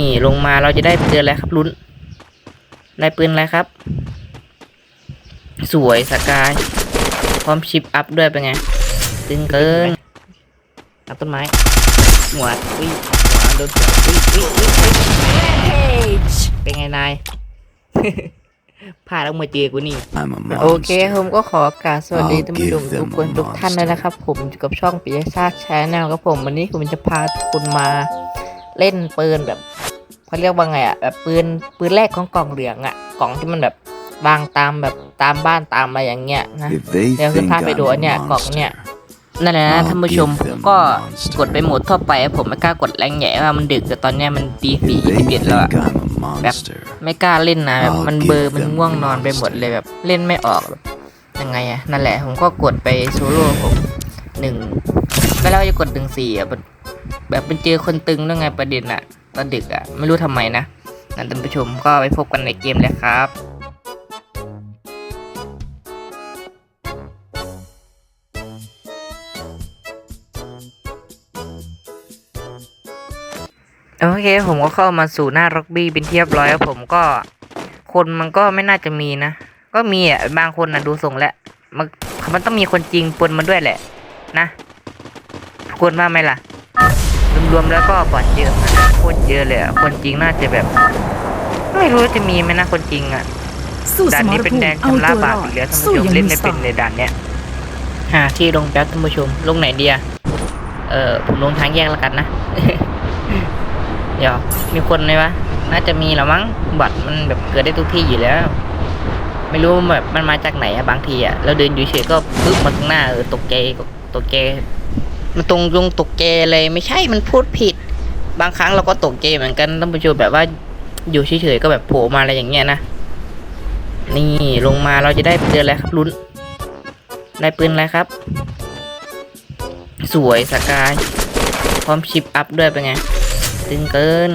นี่ลงมาเราจะได้เจออะไรครับลุ้น ได้ปืนอะไรครับ สวยสกาย พร้อมชิปอัพด้วยเป็นไง ตึงเกินตัดต้นไม้ หัวอุ้ยหัวโดนอุ้ยอุ้ยอุ้ยอุ้ย Page. เป็นไงนายพลาดแล้วมาเจอกูนี่ I'm a โอเค monster. ผมก็ขอกราบสวัสดี I'll ท่านผู้ชม give them ทุกคนทุกท่านเลยนะครับ ผมอยู่กับช่องปิยชาติแชนแนลครับผม วันนี้ผมจะพาทุกคนมาเล่นปืนแบบ เขาเรียกว่าไงอะแบบปืนปืนแรกของกล่องเหลืองอะกล่องที่มันแบบวางตามแบบตามบ้านตามอะไรอย่างเงี้ยนะ If they เดี๋ยวขึ้น think ภาพไป I'm ดูอัน a เนี้ยกล่องเนี่ย monster, นั่นแหละนะ I'll ท่านผู้ชม give ผม them ก็ a monster. กดไปโหมดทั่วไปผมไม่กล้ากดแรงใหญ่ว่ามันดึกแต่ตอนเนี้ยมันตีสี่ If ยี่ they สิบเอ็ด think แล้วอะ I'm a แบบ monster, ไม่กล้าเล่นนะแบบ I'll มันเบลอ give มัน them ง่วงนอนไปหมดเลยแบบเล่นไม่ออกแบบยังไงอะนั่นแหละผมก็กดไปโซโล่ผมหนึ่งไม่แล้วาจะกดถึงสี่อะแบบแบบเป็นเจอคนตึงด้วยไงประเด็นอะ ตอนดึกอะไม่รู้ทำไมนะนั่นท่านผู้ชมก็ไปพบกันในเกมเลยครับโอเค ผมก็เข้ามาสู่หน้าร็อกบี้เป็นที่เรียบร้อยแล้วผมก็ คนมันก็ไม่น่าจะมีนะ ก็มีอะบางคนนะดูส่งแล้วมันมันต้องมีคนจริงปนมาด้วยแหละ นะควรว่าไหมล่ะ รวมๆแล้วก็บอดเยอะนะโคตรเยอะเลยอะคนจริงน่าจะแบบ ไม่รู้จะมีไหมนะคนจริงอะสู้สด่านมนี้รเป็นภูแดมินเอาชำระตัวรบาปออีดกแล้วท่านสู้ผู้ชมอย่างเล่นมีไม่สเป็นติในด่านเนี้ยหาที่ลงแป๊บท่านผู้ชมลงไหนดีอะเออผมลงทางแยกแล้วกันนะ เดี๋ยวมีคนไหมวะน่าจะมีแหละมั้งบัตรมันแบบเกิดได้ทุกที่อยู่แล้ว ไม่รู้แบบมันมาจากไหนอะบางทีอะเราเดินอยู่เฉยก็ปึ๊บมาข้างหน้าเออตกใจตกใจ มันตรงตรงตกใจเลยไม่ใช่มันพูดผิด บางครั้งเราก็ตกใจเหมือนกันท่านผู้ชมแบบว่าอยู่เฉยๆก็แบบโผล่มาอะไรอย่างเงี้ยนะนี่ลงมาเราจะได้เจออะไรครับลุ้นได้ปืนอะไรครับ สวยสกายพร้อมชิปอัพด้วยเป็นไงตึงเกิน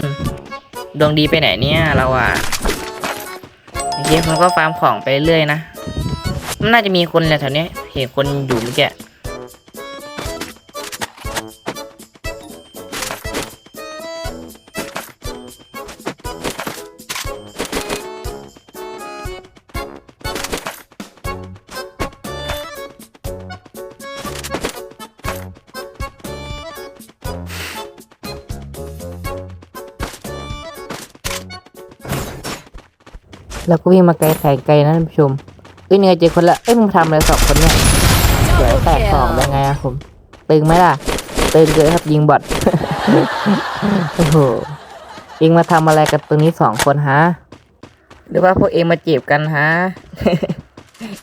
ดวงดีไปไหนเนี่ยเราอะโอเคผมก็ฟาร์มของไปเรื่อยนะมันน่าจะมีคนแหละแถวนี้เห็นคนอยู่เมื่อกี้ แล้วก็วิ่งมาไกลไกลไกลนะท่านผู้ชมเอ้ยเนี่ยเจอคนละเอ้ยมึงทำอะไรสองคนเนี่ยเดี๋ยวแตกสองเป็นไงอะผม ตึงไหมล่ะ ตึงเลยครับยิงบอทโอ้โหเองมาทำอะไรกันตรงนี้สองคนฮะ หรือว่าพวกเองมาจีบกันฮะ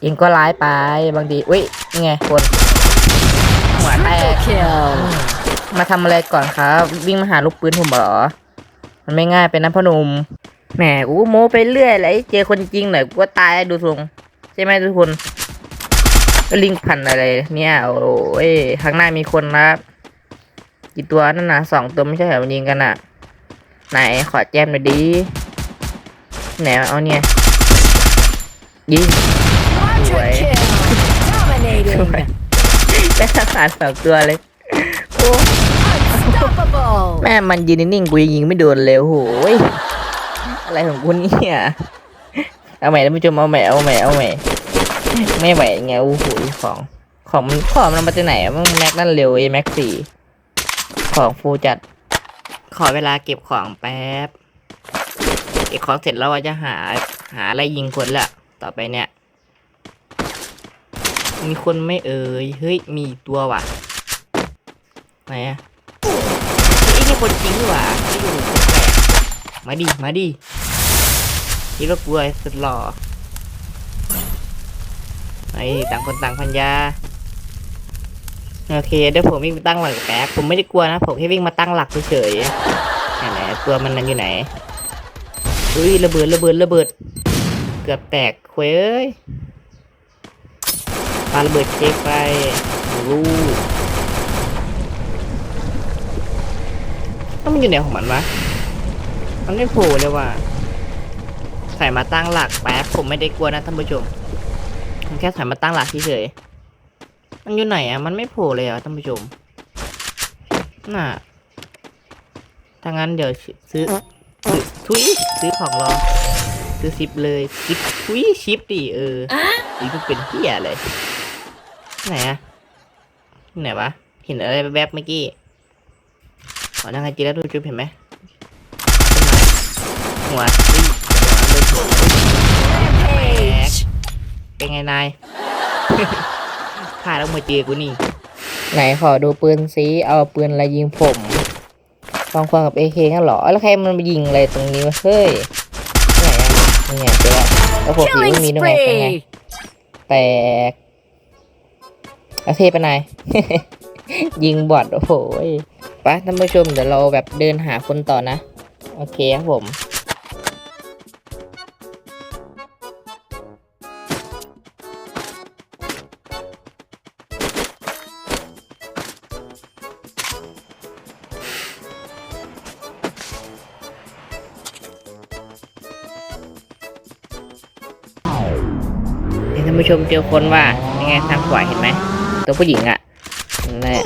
เองก็ร้ายไปบางทีอุ้ยนี่ไงคนหัวแตกมาทำอะไรก่อนครับ วิ่งมาหาลูกปืนผมเหรอ มันไม่ง่ายเป็นนะพ่อหนุ่ม แหมกูโม้ไปเรื่อยเลยเจอคนจริงหน่อยกูก็ตายดูทรงใช่ไหมทุกคนก็ลิงพันอะไร เนี่ย โอ้ยข้างหน้ามีคนนะครับกี่ตัวนั่นนะสองตัวไม่ใช่เหรอยิงกันอะ ไหนขอแจมหน่อยดีไหนเอาเนี่ยยิง quadra Way. kill dominating ได้ทหารสองตัวเลยโอ้แม่มันยืนนิ่งกูยิงไม่โดนเลยโอ้ย อะไรของกูเนี่ยเอาใหม่ท่านผู้ชมเอาใหม่เอาใหม่เอาใหม่ไม่ไหวไงโอ้โหของของมันของมันมาจากไหนมันแม็กนั่นเร็วเอแม็กสี่ของฟูจัด ขอเวลาเก็บของแป๊บเก็บของเสร็จแล้วว่าจะหาหาอะไรยิงคนละต่อไปเนี่ย มีคนไม่เอ่ยเฮ้ยมีตัวว่ะไหนอะไอ้นี่คนจริงดีกว่าไม่อยู่คนแปลกมาดิมาดิ คิดว่ากลัวไอ้สุดหล่อไอ้ต่างคนต่างพันยา โอเคเดี๋ยวผมวิ่งไปตั้งหลักแป๊บผมไม่ได้กลัวนะ ผมแค่วิ่งมาตั้งหลักเฉยๆไหนตัวมันนั้นอยู่ไหนอุ้ยระเบิดระเบิดระเบิด เกือบแตกเคว้ยเอ้ยปาระเบิดเช็คไปรูต้องมันอยู่ไหนของมันวะ มันไม่โผล่เลยว่ะ ใส่มาตั้งหลักแป๊บผมไม่ได้กลัวนะท่านผู้ชมผมแค่ใส่มาตั้งหลักเฉยๆมันอยู่ไหนอะมันไม่โผล่เลยอะท่านผู้ชมน่ะถ้างั้นเดี๋ยวซื้อทุยซื้อของรอซื้อซิปเลยซิปทุยชิปดิเออนี่มันเป็นเฮียเลยไหนอะไหนวะเห็นอะไรแวบๆเมื่อกี้อ๋อนั่งไงจีแล้วดูจุ๊บเห็นไหมหัวอุ้ยหัวเลยหัว Rampage. เป็นไงนายพาแล้วมาเจอกูนี่ ไหนขอดูปืนซิเอาปืนอะไรยิงผมฟังควงกับเอเคงั้นเหรอแล้วใครมันมายิงอะไรตรงนี้วะเฮ้ยไหนอะนี่ไงเจอแล้วแล้วผมสี Killing ไม่มีด้วยไงเป็นไงแตกโอเคไปไหนยยิงบอดโอ้โหยไปท่านผู้ชมเดี๋ยวเราแบบเดินหาคนต่อนะ โอเคครับผม ผู้ชมเจอคนว่ายังไงทางขวาเห็นไหมตัวผู้หญิงอะ่ะนั่นแหละ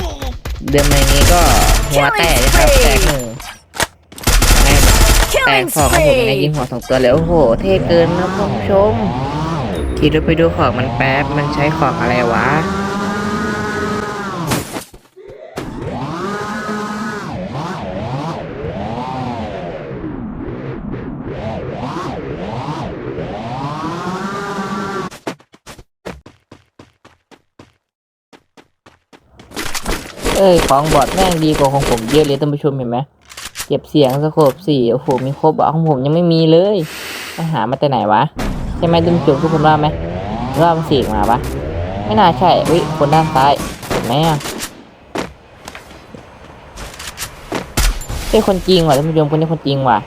เดินมาอย่างนี้ก็หัวแตกนะครับแตกหนึ่งแตกแตก Killing ของผมในยิงหัวสองตัวเลยโอ้โห เท่เกินนะท่านผู้ชมขี่รถไปดูของมันแป๊บมันใช้ของอะไรวะ เอ้ยของบอดแม่งดีกว่าของผมเยอะเลยท่านผู้ชมเห็นไหมเก็บเสียงสโคบสี่โอ้โหมีครบอะของผมยังไม่มีเลยไปหามาแต่ไหนวะใช่ไหมท่านผู้ชมทุกคนว่าไหมว่ามันเสียงมาปะไม่น่าใช่วิคนด้านซ้ายเห็นไหมอะเป็นคนจริงว่ะท่านผู้ชมคนนี้คนจริงว่ะ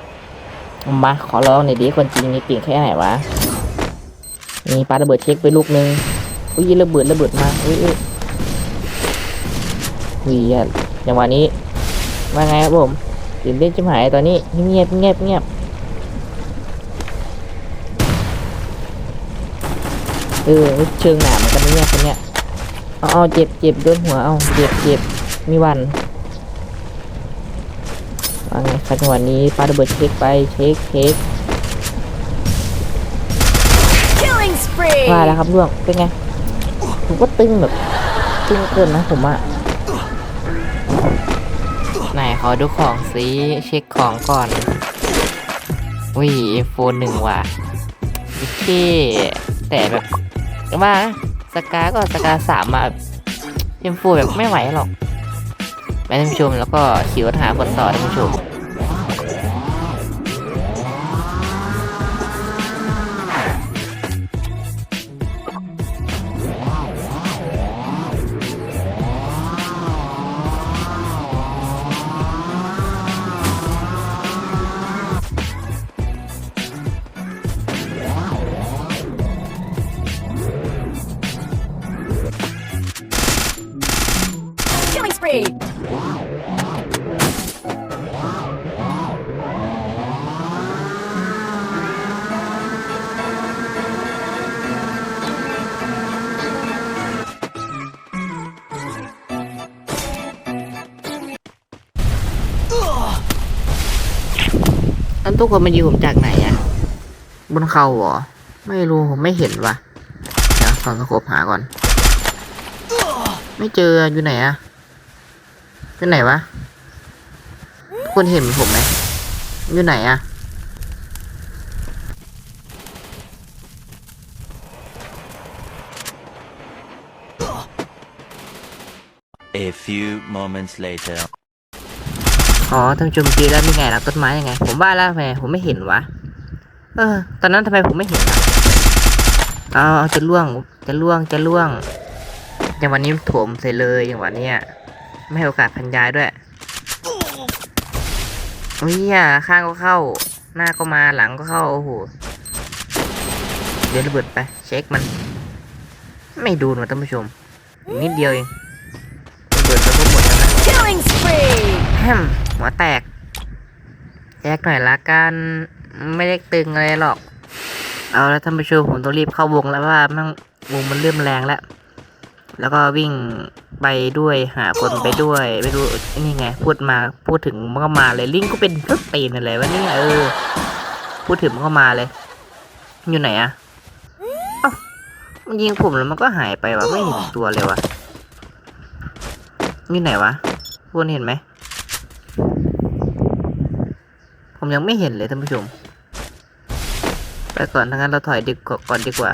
มาขอร้องหน่อยดิคนจริงนี่เก่งแค่ไหนวะมีปาระเบิดเช็คไปลูกนึงอุ้ยระเบิดระเบิดมาอุ้ยอุ้ย วีอะจังหวะนี้ ว่าไงครับผมตื่นเต้นจิ๋มหายตอนนี้เงียบเงียบเงียบเออเชิงหนาเหมือนกันนะเนี่ยคนเนี้ยเอาเอาเจ็บเจ็บโดนหัวเอาเจ็บเจ็บมีวันว่าไงครับจังหวะนี้ปาระเบิดเช็คไปเช็คเช็ค Killing spree. ว่าแล้วครับล่วงเป็นไงผมก็ตึงแบบตึงเกินนะผมอะ ไหนขอดูของซิเช็คของก่อนวิโฟนหนึ่งว่ะโอเคแต่แบบว่าสกาก็สกาสามมาเอ็มโฟแบบไม่ไหวหรอกไปท่านผู้ชมแล้วก็ขี่รถหาคนต่อท่านผู้ชม Killing spree. อันทุกคนมายิงผมจากไหนอะบนเขาเหรอ ไม่รู้ผมไม่เห็นว่ะเดี๋ยวสองสโคปหาก่อน ไม่เจออยู่ไหนอะ อยู่ไหนวะทุกคนเห็นเหมือนผมไหม อยู่ไหนอะ A few moments later. อ๋อท่านผู้ชมจีแล้วมีไงล่ะต้นไม้ยังไง ผมว่าแล้วแหมผมไม่เห็นวะ เออ ตอนนั้นทำไมผมไม่เห็นอะเอาเอาจะล่วง จะล่วง จะล่วงอย่างวันนี้โถมใส่เลยอย่างวันนี้ ไม่ให้โอกาสพันยายด้วยอุ้ยอะข้างก็เข้า หน้าก็มาหลังก็เข้า โอ้โห เดี๋ยวระเบิดไป เช็คมัน ไม่ดูนะท่านผู้ชมอีกนิดเดียวเองระเบิดแล้วก็หมดแล้วนะ Killing spree. แฮมหัวแตกแยกหน่อยละกันไม่ได้ตึงอะไรหรอก เอาแล้วท่านผู้ชมผมต้องรีบเข้าวงแล้วว่ามันวงมันเริ่มแรงแล้ว แล้วก็วิ่งไปด้วยหาคนไปด้วยไม่รู้นี่ไง พูดมาพูดถึงมันก็มาเลยลิงก็เป็นทุกตีนอะไรวะเนี่ยเออ พูดถึงมันก็มาเลย อยู่ไหนอะเอ้ามันยิงผมแล้วมันก็หายไปวะไม่เห็นตัวเลยวะอยู่ไหนวะพวกนเห็นไหมผมยังไม่เห็นเลยท่านผู้ชมไปก่อนทั้างนั้นเราถอยดีกว่าก่อนดีกว่า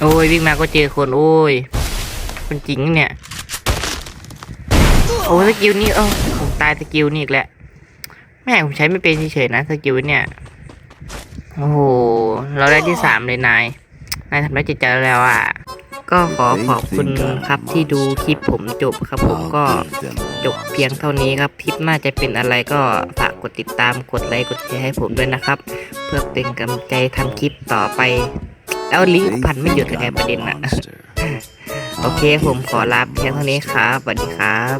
โอ้ยวิ่งมาก็เจอคนโอ้ย คนจริงเนี่ย โอ้สกิลนี่เออผมตายสกิลนี่อีกแล้วแม่ผมใช้ไม่เป็นเฉยๆนะสกิลเนี่ย โอ้โห เราได้ที่สามเลยนาย นายทำได้จิตใจแล้วอะ ก็ขอขอบคุณครับที่ดูคลิปผมจบครับผมก็จบเพียงเท่านี้ครับคลิปน่าจะเป็นอะไรก็ฝากกดติดตามกดไลค์กดแชร์ให้ผมด้วยนะครับ เพื่อเป็นกำลังใจทำคลิปต่อไป แล้วลิงก์พันไม่หยุดเลยไงประเด็นอะโอเคผมขอลาเพียงเท่านี้ครับสวัสดีครับ